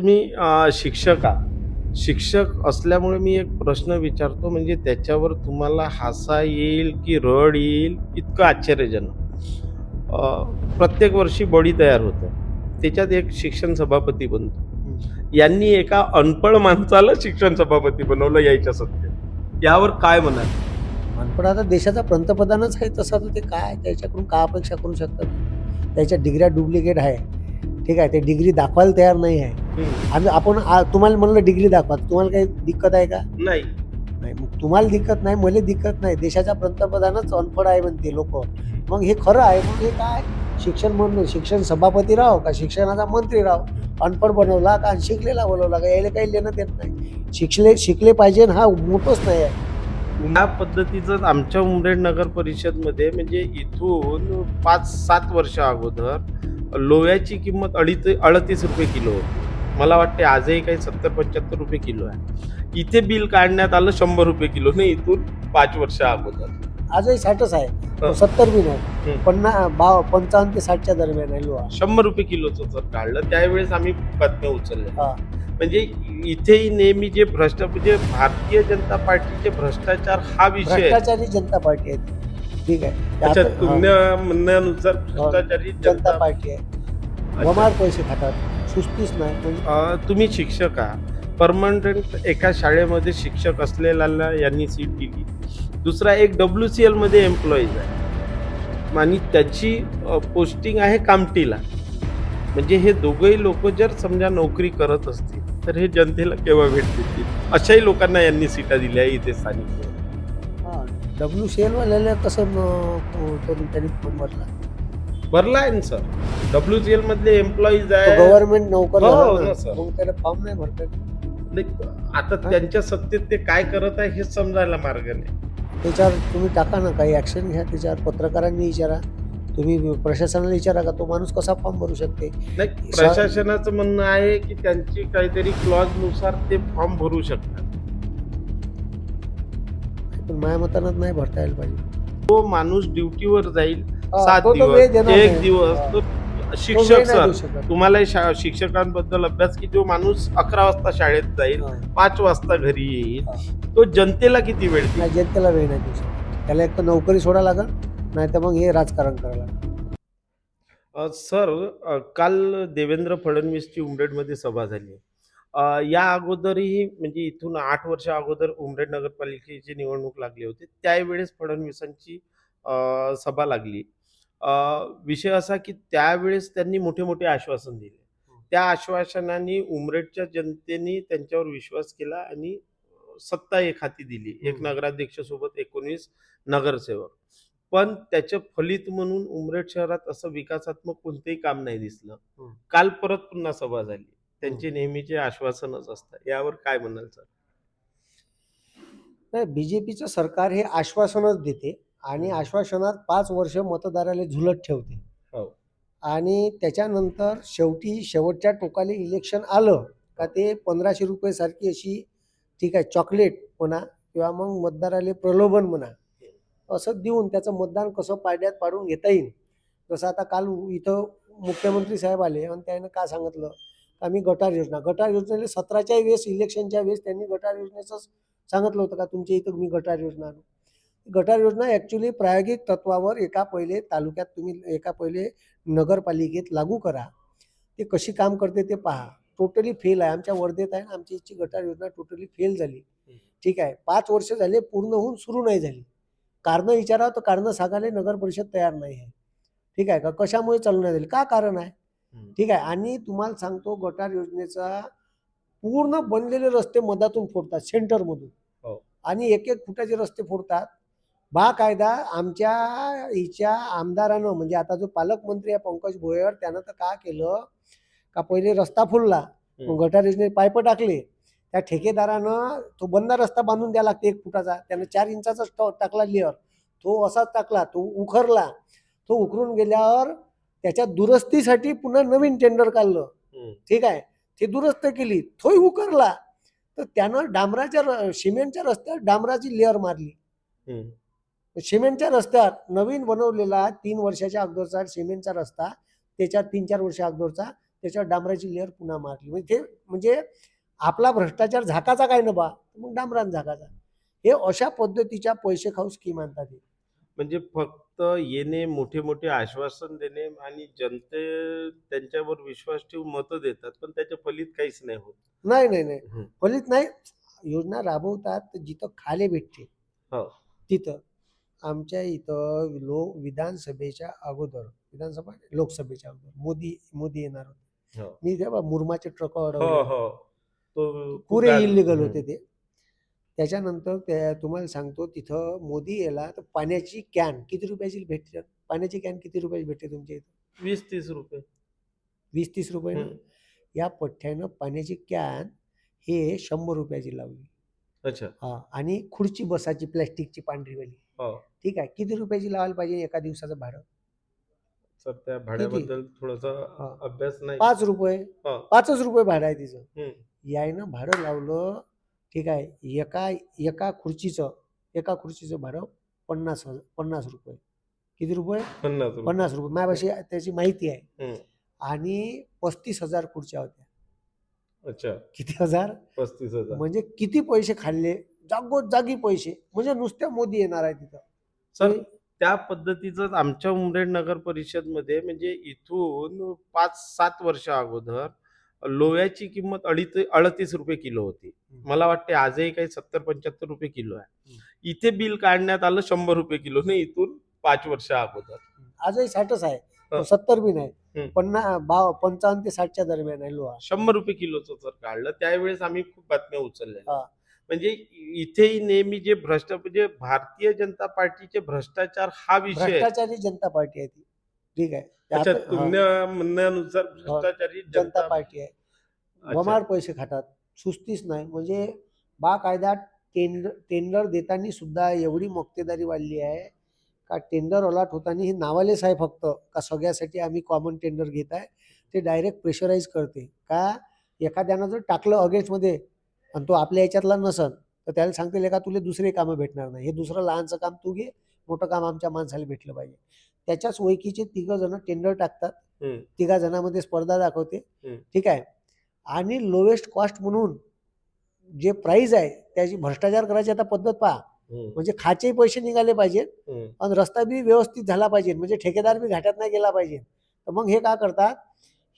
तुम्ही शिक्षक आहात. शिक्षक असल्यामुळे मी एक प्रश्न विचारतो म्हणजे त्याच्यावर तुम्हाला हसा येईल की रड येईल इतकं आश्चर्यजनक. प्रत्येक वर्षी बॉडी तयार होतं. त्याच्यात एक शिक्षण सभापती बनतो. यांनी एका अनपढ माणसाला शिक्षण सभापती बनवलं यायच्या सत्तेत यावर काय म्हणाल? पण आता देशाचा पंतप्रधानच आहे तसा तर ते काय? त्याच्याकडून काय अपेक्षा करू शकतात? त्याच्या डिग्र्या डुप्लिकेट आहे. ठीक आहे ते डिग्री दाखवायला तयार नाही आहे. आम्ही आपण आ- तुम्हाला म्हणलं डिग्री दाखवा तुम्हाला काही दिक्कत आहे का? नाही. नाही मग तुम्हाला दिक्कत नाही मला दिक्कत नाही. देशाचा पंतप्रधानच अनपढ आहे म्हणते लोक. मग हे खरं आहे मग हे काय? शिक्षण म्हणून शिक्षण सभापती राव का शिक्षणाचा मंत्री राव अनपढ बनवला का? आणि शिकलेला बनवला का? यायला काही लेणं देत नाही. शिकले शिकले पाहिजे हा मोठंच नाही आहे. या पद्धतीचं आमच्या उमरेड नगर परिषदमध्ये म्हणजे इथून पाच सात वर्ष अगोदर लोह्याची किंमत अडीच अडतीस रुपये किलो होती. मला वाटते आजही काही सत्तर पंच्याहत्तर रुपये किलो आहे. इथे बिल काढण्यात आलं शंभर रुपये किलो. नाही इथून पाच वर्ष अगोदर. आजही साठच आहे. सत्तर बी नाही हं. पन्नास बाव पंचावन्न ते साठच्या दरम्यान आहे लोहा. शंभर रुपये किलोचं जर काढलं त्यावेळेस आम्ही बातम्या उचलल्या. म्हणजे इथेही नेहमी जे भ्रष्ट म्हणजे भारतीय जनता पार्टीचे भ्रष्टाचार हा विषय आहे. भ्रष्टाचारी जनता पार्टी आहे ठीक आहे. अच्छा आता- तुमच्या म्हणण्यानुसार भ्रष्टाचारी जनता पार्टी आहे. गमाड पैसे खातात. सुस्तीच नाही म्हणजे अ, तुम्ही शिक्षक आहात. परमनंट एका शाळेमध्ये शिक्षक असलेल्याला यांनी सीट दिली. दुसरा एक डब्ल्यू सी एलमध्ये एम्प्लॉईज आहे आणि त्याची पोस्टिंग आहे कामटीला. म्हणजे हे दोघंही लोक जर समजा नोकरी करत असतील तर हे जनतेला केव्हा भेट देतील? अशाही लोकांना यांनी सीटा दिल्या इथे स्थानिक डब्ल्यू सी एल वाल्याला कसं त्यांनी फॉर्म भरला भरला आहे ना सर. डब्ल्यू सी एल मधले एम्प्लॉईज आहे गव्हर्नमेंट नोकर हो, हो, ना, सर. मग त्याला फॉर्म नाही भरता येत. नाही, आता त्यांच्या सत्तेत ते काय करत आहे हेच समजायला मार्ग नाही. त्याच्यावर तुम्ही टाका ना काही ऍक्शन घ्या त्याच्यावर पत्रकारांनी विचारा. तुम्ही प्रशासनाला विचारा का तो माणूस कसा फॉर्म भरू शकते? नाही प्रशासनाचं म्हणणं आहे की त्यांची काहीतरी क्लॉजनुसार ते फॉर्म भरू शकतात. पण माझ्या मतानं नाही भरता यायला पाहिजे तो माणूस ड्युटीवर जाईल हा, सात तो तर वेळ दिवस देणार एक नाही. दिवस हा. तो तो शिक्षक वेळ नाही देऊ सर शकत. तुम्हाला शा- शिक्षकांबद्दल अभ्यास की जो माणूस अकरा वाजता शाळेत जाईल हा. पाच वाजता घरी येईल. तो जनतेला किती वेळ देईल नाही जनतेला वेळ नाही देऊ शकत त्याला एक तर नोकरी सोडा लागल नाही तर मग हे राजकारण करायला लागेल अ, सर अ, काल देवेंद्र फडणवीसची उमरेडमध्ये सभा झाली अ, या अगोदरही म्हणजे इथून आठ वर्ष अगोदर उमरेड नगरपालिकेची निवडणूक लागली होती. त्यावेळेस फडणवीसांची अ, सभा लागली. अ, विषय असा की त्यावेळेस त्यांनी मोठे मोठे आश्वासन दिले. त्या आश्वासनाने उमरेडच्या जनतेने त्यांच्यावर विश्वास केला आणि सत्ता एक हाती दिली. एक. नगराध्यक्ष सोबत एकोणीस नगरसेवक. पण त्याचं फलित म्हणून उमरेड शहरात असं विकासात्मक कोणतेही काम नाही दिसलं. काल परत पुन्हा सभा झाली. त्यांचे नेहमीचे आश्वासनच असतात यावर काय म्हणाल सर? नाही बीजेपीचं सरकार हे आश्वासनच देते आणि. आश्वासनात पाच वर्ष मतदाराला झुलत ठेवते. हो. आणि त्याच्यानंतर शेवटी शेवटच्या टोकाला इलेक्शन आलं का ते पंधराशे रुपये सारखी अशी ठीक आहे चॉकलेट म्हणा किंवा मग मतदाराला प्रलोभन म्हणा असं देऊन त्याचं मतदान कसं पाड्यात पाडून घेता येईल? जसं आता काल इथं मुख्यमंत्री साहेब आले आणि त्यानं काय सांगितलं? मी गटार योजना गटार योजनेला सतराच्या वेळेस इलेक्शनच्या वेळेस त्यांनी गटार योजनेचं सांगितलं होतं का तुमच्या इथं मी गटार योजना आणू? गटार योजना ॲक्च्युली प्रायोगिक तत्वावर एका पहिले तालुक्यात तुम्ही एका पहिले नगरपालिकेत लागू करा. ते कशी काम करते ते पहा. टोटली फेल आहे. आमच्या वर्धेत आहे ना आमची इथची गटार योजना टोटली फेल झाली. ठीक आहे. पाच वर्ष झाले पूर्ण होऊन सुरू नाही झाली. कारणं विचारावं तर कारणं सांगायला नगर परिषद तयार नाही आहे. ठीक आहे का? कशामुळे चालू नाही झाली? का कारण आहे? ठीक आहे. आणि तुम्हाला सांगतो गटार योजनेचा पूर्ण बनलेले रस्ते मधातून फोडतात सेंटरमधून. हो. आणि एक एक फुटाचे रस्ते फोडतात. बाकायदा आमच्या हिच्या आमदारानं म्हणजे आता जो पालकमंत्री आहे पंकज भोयर त्यानं तर का केलं? का पहिले रस्ता फुलला मग गटार योजनेत पाईप टाकले. त्या ठेकेदारानं तो बंद रस्ता बांधून द्यावा लागते एक फुटाचा. त्यानं चार इंचाचा टाकला लेअर तो असाच टाकला तो उखरला. तो उखरून गेल्यावर त्याच्या दुरुस्तीसाठी पुन्हा नवीन टेंडर काढलं. ठीक आहे? ते दुरुस्त केली. तोही उकरला. तर त्यानं डांबराच्या सिमेंटच्या रस्त्यावर डांबराची लेअर मारली. सिमेंटच्या रस्त्यावर नवीन बनवलेला तीन वर्षाच्या अगोदरचा सिमेंटचा रस्ता त्याच्यात तीन चार वर्ष अगोदरचा त्याच्यावर डांबराची लेअर पुन्हा मारली. म्हणजे ते म्हणजे आपला भ्रष्टाचार झाकाचा काय न बा? मग डांबरान झाकाचा. हे अशा पद्धतीच्या पैसे खाऊ स्कीम आणतात. म्हणजे फक्त येणे मोठे मोठे आश्वासन देणे आणि जनते त्यांच्यावर विश्वास ठेवून मतं देतात पण त्याच्या फलित काहीच नाही होत नाही नाही नाही. फलित नाही योजना राबवतात तर जिथं खाले भेटते हो. तिथं आमच्या इथं लो विधानसभेच्या अगोदर विधानसभा नाही, लोकसभेच्या अगोदर मोदी मोदी येणार होते हो. मी तेव्हा मुरमाचे ट्रक हो अडवले हो तो पुरे इलिगल. होते ते त्याच्यानंतर त्या तुम्हाला सांगतो तिथं मोदी याला तर पाण्याची कॅन किती रुपयाची भेटते पाण्याची कॅन किती रुपयाची भेटते तुमच्या इथं? वीस तीस रुपये. वीस तीस रुपये ना. या पठ्ठ्यानं पाण्याची कॅन हे शंभर रुपयाची लावली. अच्छा. हा आणि खुर्ची बसाची प्लॅस्टिकची पांढरीवाली हो. ठीक आहे किती रुपयाची लावायला पाहिजे एका दिवसाचं भाडं? सर त्या भाड्याबद्दल थोडासा. अभ्यास नाही. पाच रुपये. हा. पाचच रुपये भाडं आहे तिचं. यायनं भाडं लावलं ठीक आहे. एका एका खुर्चीचं एका खुर्चीचं भाडं पन्नास हजार पन्नास रुपये. किती रुपये? पन्नास रुपये. पन्नास रुपये. माझ्यापाशी त्याची माहिती आहे. हं. आणि पस्तीस हजार खुर्च्या होत्या. अच्छा. किती हजार? पस्तीस हजार. म्हणजे किती पैसे खाल्ले? जागोजागी पैसे. म्हणजे नुसत्या मोदी येणार आहे तिथं. सर त्या पद्धतीचं आमच्या उमरेड नगर परिषदमध्ये म्हणजे इथून पाच सात वर्ष अगोदर लोह्याची किंमत अडीच अडतीस रुपये किलो होती. मला वाटते आजही काही सत्तर पंच्याहत्तर रुपये किलो आहे. इथे बिल काढण्यात आलं शंभर रुपये किलो नाही इथून पाच वर्ष अगोदर. आजही साठच आहे. सत्तर बी नाही. पन्नास बाव पंचावन्न ते साठच्या दरम्यान आहे लोहा. शंभर रुपये किलोचं जर काढलं त्यावेळेस आम्ही खूप बातम्या उचलल्या. म्हणजे इथेही नेहमी जे भ्रष्ट म्हणजे भारतीय जनता पार्टीचे भ्रष्टाचार हा विषय. भ्रष्टाचारी जनता पार्टी आहे ती. ठीक आहे. अच्छा हा, तुमच्या म्हणण्यानुसार भ्रष्टाचारी जनता पार्टी आहे. अच्छा. पैसे खातात. सुस्तीच नाही. म्हणजे बाकायदा टेंडर टेंडर देताना सुद्धा एवढी मक्तेदारी वाढली आहे का टेंडर अलॉट होताना हे नावालेच आहे फक्त का सगळ्यासाठी आम्ही कॉमन टेंडर घेत आहे. ते डायरेक्ट प्रेशराईज करते. का एखाद्यानं जर टाकलं अगेन्स्टमध्ये आणि तो आपल्या याच्यातला नसन तर त्याला सांगतील का तुला दुसरे कामं भेटणार नाही. हे दुसरं लहानचं काम तू घे. मोठं काम आमच्या माणसाला भेटलं पाहिजे. त्याच्याच ओळखीचे तिघं जण टेंडर टाकतात. तिघा जणांमध्ये स्पर्धा दाखवते. ठीक आहे आणि लोवेस्ट कॉस्ट म्हणून जे प्राईज आहे त्याची भ्रष्टाचार करायची आता पद्धत पहा. म्हणजे खाचे पैसे निघाले पाहिजे. आणि रस्ता बी व्यवस्थित झाला पाहिजे म्हणजे ठेकेदार बी घाट्यात नाही गेला पाहिजे तर मग हे काय करतात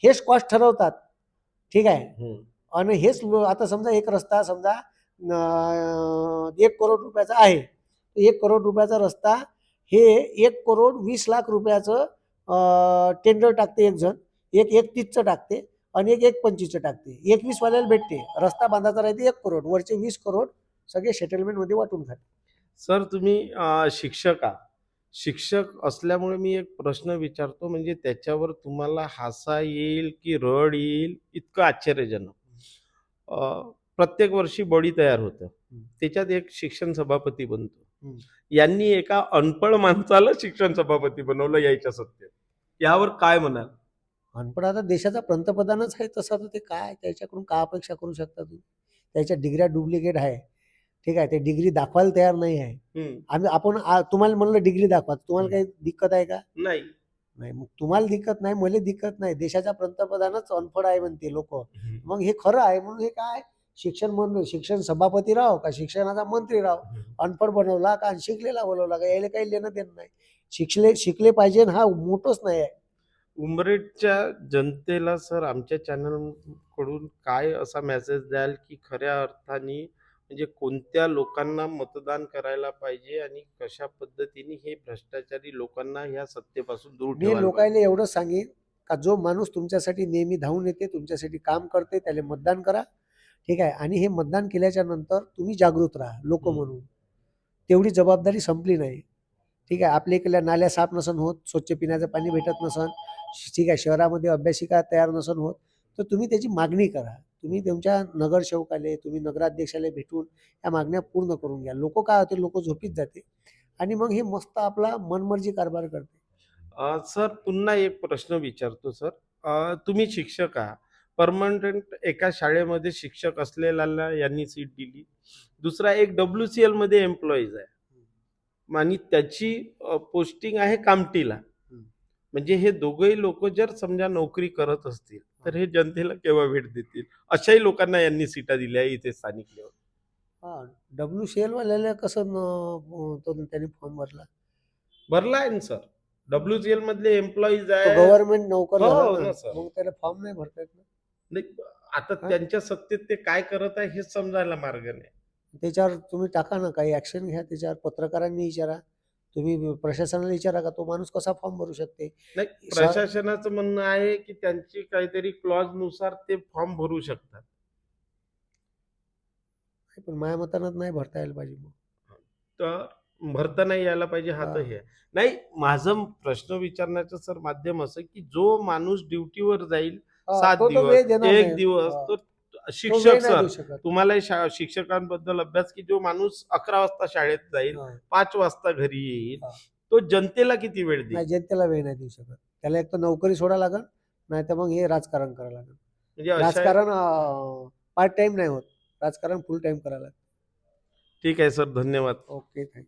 हेच कॉस्ट ठरवतात ठीक आहे. आणि हेच आता समजा एक रस्ता समजा एक करोड रुपयाचा आहे एक करोड रुपयाचा रस्ता हे एक करोड वीस लाख रुपयाचं टेंडर टाकते एक जण. एक एकतीसचं टाकते आणि एक एक पंचवीसचं टाकते. एकवीस वाल्याला भेटते. रस्ता बांधायचा राहते एक करोड वरचे वीस करोड सगळे सेटलमेंटमध्ये वाटून खाते. सर तुम्ही शिक्षक आहात. शिक्षक असल्यामुळे मी एक प्रश्न विचारतो म्हणजे त्याच्यावर तुम्हाला हसा येईल की रड येईल इतकं आश्चर्यजनक. प्रत्येक वर्षी बॉडी तयार होतं. त्याच्यात एक शिक्षण सभापती बनतो. यांनी एका अनपढ माणसाला शिक्षण सभापती बनवलं यायच्या सत्तेत. यावर काय म्हणाल? अनपण आता देशाचा पंतप्रधानच आहे तसा तर ते काय? त्याच्याकडून काय अपेक्षा करू शकता तुम्ही? त्याच्या डिग्र्या डुप्लिकेट आहे. ठीक आहे ते डिग्री दाखवायला तयार नाही आहे. आम्ही आपण तुम्हाला म्हणलं डिग्री दाखवा तुम्हाला काही दिक्कत आहे का? नाही. नाही मग तुम्हाला दिक्कत नाही मला दिक्कत नाही. देशाचा पंतप्रधानच अनफड आहे म्हणते लोक. मग हे खरं आहे म्हणून हे काय? शिक्षण मंत्री शिक्षण सभापती राव का शिक्षणाचा मंत्री राव? अनपड बनवला का? शिकलेला बनवला का? यायला काही लेणं देणं नाही. शिकले शिकले पाहिजे हा मोठंच नाही आहे. उमरेडच्या जनतेला सर आमच्या चॅनलकडून काय असा मेसेज द्याल की खऱ्या अर्थाने म्हणजे कोणत्या लोकांना मतदान करायला पाहिजे आणि कशा पद्धतीने हे भ्रष्टाचारी लोकांना ह्या सत्तेपासून दूर मी ठेवायला लोकांना एवढं सांगेन का जो माणूस तुमच्यासाठी नेहमी धावून येते तुमच्यासाठी काम करते त्याला मतदान करा. ठीक आहे? आणि हे मतदान केल्याच्यानंतर तुम्ही जागृत राहा लोक. म्हणून. तेवढी जबाबदारी संपली नाही. ठीक आहे? आपल्या इकडल्या नाल्या साफ नसन होत स्वच्छ पिण्याचं पाणी भेटत नसन ठीक आहे? शहरामध्ये अभ्यासिका तयार नसन होत तर तुम्ही त्याची मागणी करा. तुम्ही तुमच्या नगरसेवकाले तुम्ही नगराध्यक्षाला भेटून या मागण्या पूर्ण करून घ्या. लोक काय होते? लोक झोपीत जाते. आणि मग हे मस्त आपला मनमर्जी कारभार करते. सर पुन्हा एक प्रश्न विचारतो सर. तुम्ही शिक्षक आहात. परमनंट एका शाळेमध्ये शिक्षक असलेल्याला यांनी सीट दिली. दुसरा एक डब्ल्यू सी एलमध्ये एम्प्लॉईज आहे. आणि त्याची पोस्टिंग आहे कामटीला. म्हणजे हे दोघही लोक जर समजा नोकरी करत असतील तर हे जनतेला केव्हा भेट देतील? अशाही लोकांना यांनी सीटा दिल्या इथे स्थानिक लेवल हा डब्ल्यू सी एल वाल्याला कसं त्यांनी फॉर्म भरला? भरला आहे ना सर. डब्ल्यू सी एल मधले एम्प्लॉईज आहे गव्हर्नमेंट नोकर हो. मग त्याला फॉर्म नाही भरता येत ना? नाही, आता? त्यांच्या सत्तेत ते काय करत आहे हेच समजायला मार्ग नाही. त्याच्यावर तुम्ही टाका ना काही ऍक्शन घ्या त्याच्यावर पत्रकारांनी विचारा. तुम्ही प्रशासनाला विचारा का तो माणूस कसा फॉर्म भरू शकते? नाही प्रशासनाचं म्हणणं आहे की त्यांची काहीतरी क्लॉजनुसार ते फॉर्म भरू शकतात. पण माझ्या मतानं नाही भरता यायला पाहिजे मग. तर भरता नाही यायला पाहिजे हा तर हा. नाही माझं प्रश्न विचारण्याचं सर माध्यम असं की जो माणूस ड्युटीवर जाईल सात दिवस एक. दिवस हा. तो तो शिक्षक सर. तुम्हाला शिक्षकांबद्दल अभ्यास की जो माणूस अकरा वाजता शाळेत जाईल. पाच वाजता घरी येईल. तो जनतेला किती वेळ देईल जनतेला वेळ नाही देऊ शकत त्याला एक तर नोकरी सोडा लागल नाही तर मग हे राजकारण करावं लागेल म्हणजे राजकारण पार्ट टाइम नाही होत राजकारण फुल टाइम करायला लागेल ठीक आहे सर धन्यवाद ओके थँक्यू